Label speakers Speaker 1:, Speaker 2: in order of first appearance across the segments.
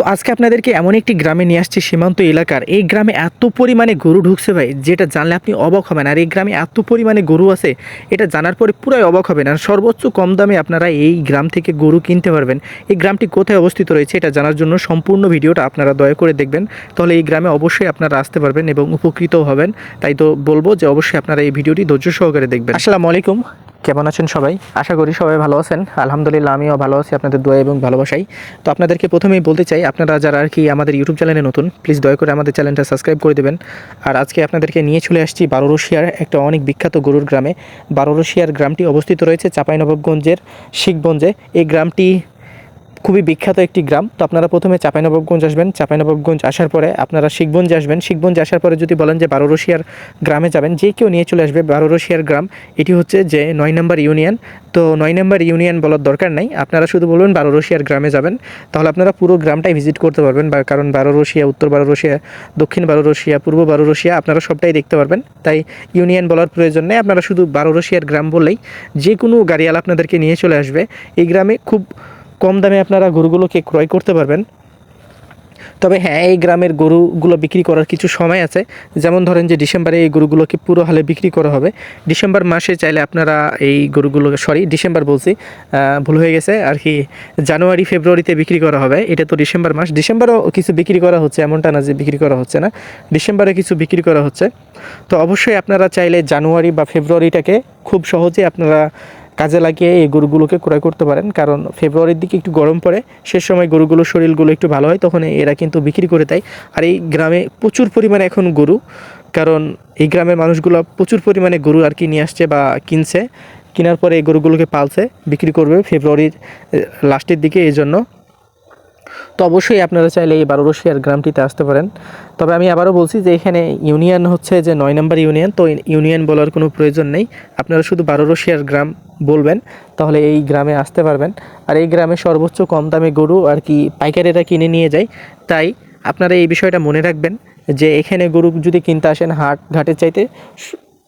Speaker 1: তো আজকে আপনাদেরকে এমন একটি গ্রামে নিয়ে আসছি সীমান্ত এলাকার। এই গ্রামে এত পরিমাণে গরু ঢুকছে ভাই, যেটা জানলে আপনি অবাক হবেন। আর এই গ্রামে এত পরিমাণে গরু আছে, এটা জানার পরে পুরাই অবাক হবেন। আর সর্বোচ্চ কম দামে আপনারা এই গ্রাম থেকে গরু কিনতে পারবেন। এই গ্রামটি কোথায় অবস্থিত রয়েছে, এটা জানার জন্য সম্পূর্ণ ভিডিওটা আপনারা দয়া করে দেখবেন। তাহলে এই গ্রামে অবশ্যই আপনারা আসতে পারবেন এবং উপকৃত হবেন। তাই তো বলব যে, অবশ্যই আপনারা এই ভিডিওটি ধৈর্য সহকারে দেখবেন। আসসালামু আলাইকুম। কেমন আছেন সবাই? আশা করি সবাই ভালো আছেন। আলহামদুলিল্লাহ, আমিও ভালো আছি, আপনাদের দোয়া এবং ভালোবাসাই। তো আপনাদেরকে প্রথমেই বলতে চাই, আপনারা যারা আর কি আমাদের ইউটিউব চ্যানেলে নতুন প্লিজ দয়া করে আমাদের চ্যানেলটা সাবস্ক্রাইব করে দেবেন। আর আজকে আপনাদেরকে নিয়ে চলে আসছি বারোরশিয়ার একটা অনেক বিখ্যাত গরুর গ্রামে। বারোরশিয়ার গ্রামটি অবস্থিত রয়েছে চাঁপাইনবাবগঞ্জের শিখগঞ্জে। এই গ্রামটি খুবই বিখ্যাত একটি গ্রাম। তো আপনারা প্রথমে চাঁপাইনবাবগঞ্জ আসবেন। চাঁপাইনবাবগঞ্জ আসার পরে আপনারা শিখগঞ্জে আসবেন। শিখগঞ্জে আসার পরে যদি বলেন যে বারোরশিয়ার গ্রামে যাবেন, যে কেউ নিয়ে চলে আসবে বারোরশিয়ার গ্রাম, এটি হচ্ছে যে নয় নম্বর ইউনিয়ন। তো নয় নম্বর ইউনিয়ন বলার দরকার নাই। আপনারা শুধু বলবেন বারোরশিয়ার গ্রামে যাবেন, তাহলে আপনারা পুরো গ্রামটাই ভিজিট করতে পারবেন। বা কারণ বারোরশিয়া উত্তর বারোরশিয়া দক্ষিণ বারোরশিয়া পূর্ব বারোরশিয়া আপনারা সবটাই দেখতে পারবেন। তাই ইউনিয়ন বলার প্রয়োজন নেই। আপনারা শুধু বারোরশিয়ার গ্রাম বললেই যে কোনো গাড়িয়াল আপনাদেরকে নিয়ে চলে আসবে। এই গ্রামে খুব কম দামে আপনারা গরুগুলোকে ক্রয় করতে পারবেন। তবে হ্যাঁ এই গ্রামের গরুগুলো বিক্রি করার কিছু সময় আছে। যেমন ধরেন যে ডিসেম্বরে এই গরুগুলোকে পুরো হালে বিক্রি করা হবে। ডিসেম্বর মাসে চাইলে আপনারা এই গরুগুলোকে সরি, ডিসেম্বর বলছি ভুল হয়ে গেছে। আর কি, জানুয়ারি, ফেব্রুয়ারিতে বিক্রি করা হবে। এটা তো ডিসেম্বর মাস। ডিসেম্বরও কিছু বিক্রি করা হচ্ছে, এমনটা না যে বিক্রি করা হচ্ছে না। ডিসেম্বরে কিছু বিক্রি করা হচ্ছে। তো অবশ্যই আপনারা চাইলে জানুয়ারি বা ফেব্রুয়ারিটাকে খুব সহজে আপনারা কাজে লাগিয়ে এই গরুগুলোকে ক্রয় করতে পারেন। কারণ ফেব্রুয়ারির দিকে একটু গরম পড়ে, সে সময় গরুগুলোর শরীরগুলো একটু ভালো হয়, তখন এরা কিন্তু বিক্রি করে দেয়। আর এই গ্রামে প্রচুর পরিমাণে এখন গরু, কারণ এই গ্রামের মানুষগুলো প্রচুর পরিমাণে গরু আর কি নিয়ে আসছে বা কিনছে। কেনার পরে এই গরুগুলোকে পালছে, বিক্রি করবে ফেব্রুয়ারির লাস্টের দিকে। এই জন্য তো অবশ্যই আপনারা চাইলে এই বারোরশিয়ার গ্রামটিতে আসতে পারেন। তবে আমি আবারও বলছি যে এখানে ইউনিয়ন হচ্ছে যে নয় নম্বর ইউনিয়ন, তো ইউনিয়ন বলার কোনো প্রয়োজন নেই। আপনারা শুধু বারোরশিয়ার গ্রাম বলবেন, তাহলে এই গ্রামে আসতে পারবেন। আর এই গ্রামে সর্বোচ্চ কম দামে গরু আর কি পাইকারেরা কিনে নিয়ে যায়। তাই আপনারা এই বিষয়টা মনে রাখবেন যে এখানে গরু যদি কিনতে আসেন হাট ঘাটের চাইতে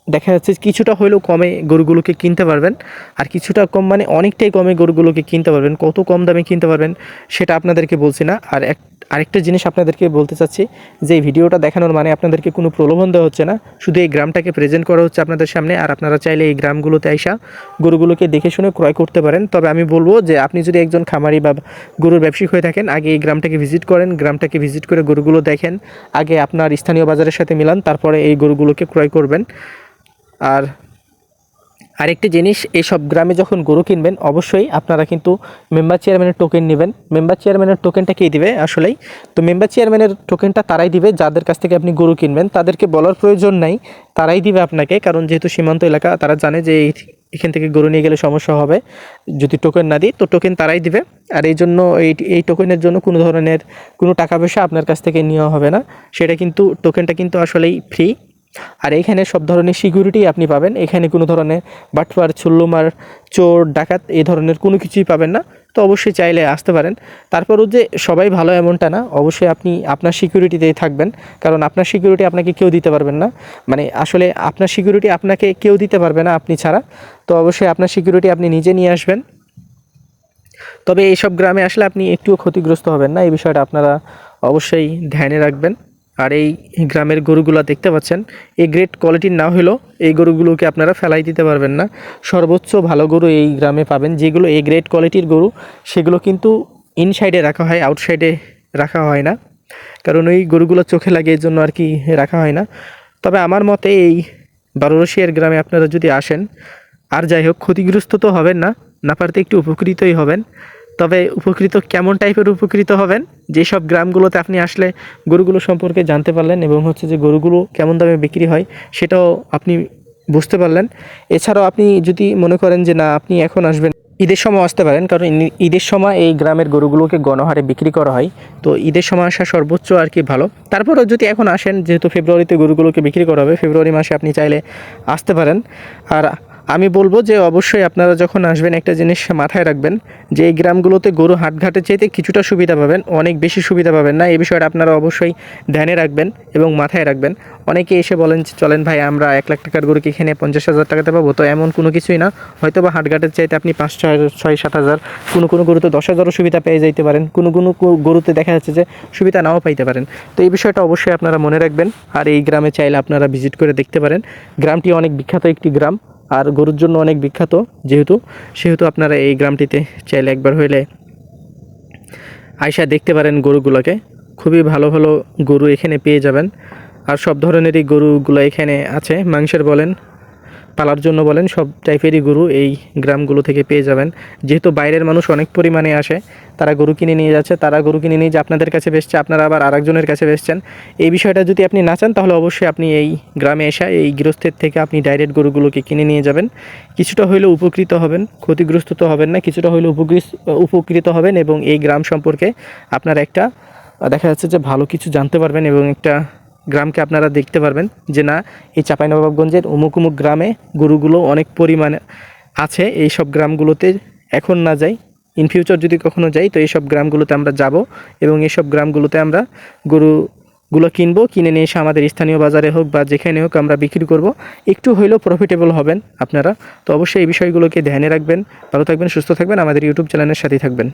Speaker 1: দেখা যাচ্ছে কিছুটা হলেও কমে গরুগুলোকে কিনতে পারবেন। আর কিছুটা কম মানে অনেকটাই কমে গরুগুলোকে কিনতে পারবেন। কত কম দামে কিনতে পারবেন সেটা আপনাদেরকে বলছি না। আর এক আরেকটা জিনিস আপনাদেরকে বলতে চাচ্ছি, যে ভিডিওটা দেখানোর মানে আপনাদেরকে কোনো প্রলোভন দেওয়া হচ্ছে না। শুধু এই গ্রামটাকে প্রেজেন্ট করা হচ্ছে আপনাদের সামনে। আর আপনারা চাইলে এই গ্রামগুলোতে আইসা গরুগুলোকে দেখে শুনে ক্রয় করতে পারেন। তবে আমি বলব যে আপনি যদি একজন খামারি বা গরুর ব্যবসায়িক হয়ে থাকেন, আগে এই গ্রামটাকে ভিজিট করেন। গ্রামটাকে ভিজিট করে গরুগুলো দেখেন। আগে আপনার স্থানীয় বাজারের সাথে মিলান। তারপরে এই গরুগুলোকে ক্রয় করবেন। আর আরেকটি জিনিস এই সব গ্রামে যখন গরু কিনবেন, অবশ্যই আপনারা কিন্তু মেম্বার চেয়ারম্যানের টোকেন নেবেন। মেম্বার চেয়ারম্যানের টোকেনটা কে দিবে আসলেই? তো মেম্বার চেয়ারম্যানের টোকেনটা তারাই দিবে, যাদের কাছ থেকে আপনি গরু কিনবেন। তাদেরকে বলার প্রয়োজন নাই, তারাই দিবে আপনাকে, কারণ যেহেতু সীমান্ত এলাকা, তারা জানে যে এখান থেকে গরু নিয়ে গেলে সমস্যা হবে, যদি টোকেন না দিই, তো টোকেন তারাই দিবে। আর এই জন্য এই এই টোকেনের জন্য কোনো ধরনের কোনো টাকা পয়সা আপনার কাছ থেকে নেওয়া হবে না। সেটা কিন্তু টোকেনটা কিন্তু আসলেই ফ্রি আর এখানে সব ধরনের সিকিউরিটি আপনি পাবেন। এখানে কোনো ধরনের বাটপার ছুল্লুমার চোর, ডাকাত এই ধরনের কোনো কিছুই পাবেন না। তো অবশ্যই চাইলে আসতে পারেন। তারপরও যে সবাই ভালো এমনটা না, অবশ্যই আপনি আপনার সিকিউরিটিতেই থাকবেন। কারণ আপনার সিকিউরিটি আপনাকে কেউ দিতে পারবেন না। মানে আসলে আপনার সিকিউরিটি আপনাকে কেউ দিতে পারবে না আপনি ছাড়া। তো অবশ্যই আপনার সিকিউরিটি আপনি নিজে নিয়ে আসবেন। তবে এইসব গ্রামে আসলে আপনি একটুও ক্ষতিগ্রস্ত হবেন না। এই বিষয়টা আপনারা অবশ্যই ধ্যানে রাখবেন। আর এই গ্রামের গরুগুলো দেখতে পাচ্ছেন, এই গ্রেট কোয়ালিটির না হলেও এই গরুগুলোকে আপনারা ফেলাই দিতে পারবেন না। সর্বোচ্চ ভালো গরু এই গ্রামে পাবেন, যেগুলো এই গ্রেট কোয়ালিটির গরু, সেগুলো কিন্তু ইনসাইডে রাখা হয় আউটসাইডে রাখা হয় না। কারণ ওই গরুগুলো চোখে লাগে, এই জন্য আর কি রাখা হয় না। তবে আমার মতে এই বারোরশিয়ার গ্রামে আপনারা যদি আসেন, আর যাই হোক, ক্ষতিগ্রস্ত তো হবেন না না পারতে একটু উপকৃতই হবেন। তবে উপকৃত কেমন টাইপের উপকৃত হবেন? যেসব গ্রামগুলোতে আপনি আসলে গরুগুলো সম্পর্কে জানতে পারলেন এবং হচ্ছে যে গরুগুলো কেমন দামে বিক্রি হয়, সেটাও আপনি বুঝতে পারলেন। এছাড়াও আপনি যদি মনে করেন যে না, আপনি এখন আসবেন, ঈদের সময় আসতে পারেন, কারণ ঈদের সময় এই গ্রামের গরুগুলোকে গণহারে বিক্রি করা হয়। তো ঈদের সময় আসা সর্বোচ্চ আর কি ভালো। তারপরেও যদি এখন আসেন, যেহেতু ফেব্রুয়ারিতে গরুগুলোকে বিক্রি করা হবে, ফেব্রুয়ারি মাসে আপনি চাইলে আসতে পারেন। আর আমি বলব যে অবশ্যই আপনারা যখন আসবেন, একটা জিনিস মাথায় রাখবেন যে এই গ্রামগুলোতে গরু হাটঘাটের চাইতে কিছুটা সুবিধা পাবেন, অনেক বেশি সুবিধা পাবেন না। এই বিষয়টা আপনারা অবশ্যই ধ্যানে রাখবেন এবং মাথায় রাখবেন। অনেকে এসে বলেন চলেন ভাই, আমরা এক লাখ টাকার গরু কি এখানে পঞ্চাশ হাজার টাকাতে পাবো? তো এমন কোনো কিছুই না। হয়তো বা হাটঘাটের চাইতে আপনি পাঁচ, ছয় ছয়, সাত হাজার, কোনো কোনো গরুতে দশ হাজারও সুবিধা পেয়ে যাইতে পারেন। কোনো কোনো গরুতে দেখা যাচ্ছে যে সুবিধা নাও পাইতে পারেন। তো এই বিষয়টা অবশ্যই আপনারা মনে রাখবেন। আর এই গ্রামে চাইলে আপনারা ভিজিট করে দেখতে পারেন। গ্রামটি অনেক বিখ্যাত একটি গ্রাম। আর গরুর জন্য অনেক বিখ্যাত, যেহেতু, সেহেতু আপনারা এই গ্রামটিতে চাইলে একবার হইলে আয়সা দেখতে পারেন গরুগুলোকে। খুবই ভালো ভালো গরু এখানে পেয়ে যাবেন। আর সব ধরনেরই গরুগুলো এখানে আছে, মাংসের বলেন পালার জন্য বলেন, সব টাইপেরই গরু এই গ্রামগুলো থেকে পেয়ে যাবেন। যেহেতু বাইরের মানুষ অনেক পরিমাণে আসে, তারা গরু কিনে নিয়ে যাচ্ছে, তারা গরু কিনে নিয়ে যে আপনাদের কাছে বেচছে, আপনারা আবার আরেকজনের কাছে বেচছেন। এই বিষয়টা যদি আপনি না চান, তাহলে অবশ্যই আপনি এই গ্রামে এসে এই গৃহস্থের থেকে আপনি ডাইরেক্ট গরুগুলোকে কিনে নিয়ে যাবেন। কিছুটা হলেও উপকৃত হবেন, ক্ষতিগ্রস্ত তো হবেন না, কিছুটা উপকৃত উপকৃত হবেন এবং এই গ্রাম সম্পর্কে আপনার একটা, দেখা যাচ্ছে যে ভালো কিছু জানতে পারবেন এবং একটা গ্রামকে আপনারা দেখতে পারবেন যে না, এই চাঁপাইনবাবগঞ্জের অমুক অমুক গ্রামে গরুগুলো অনেক পরিমাণে আছে। এই সব গ্রামগুলোতে এখন না যাই ইন ফিউচার যদি কখনো যাই, তো এইসব গ্রামগুলোতে আমরা যাব এবং এইসব গ্রামগুলোতে আমরা গরুগুলো কিনবো, কিনে নিয়ে এসে আমাদের স্থানীয় বাজারে হোক বা যেখানে হোক আমরা বিক্রি করব। একটু হইলেও প্রফিটেবল হবেন আপনারা। তো অবশ্যই এই বিষয়গুলোকে ধ্যানে রাখবেন, ভালো থাকবেন, সুস্থ থাকবেন, আমাদের ইউটিউব চ্যানেলের সাথেই থাকবেন।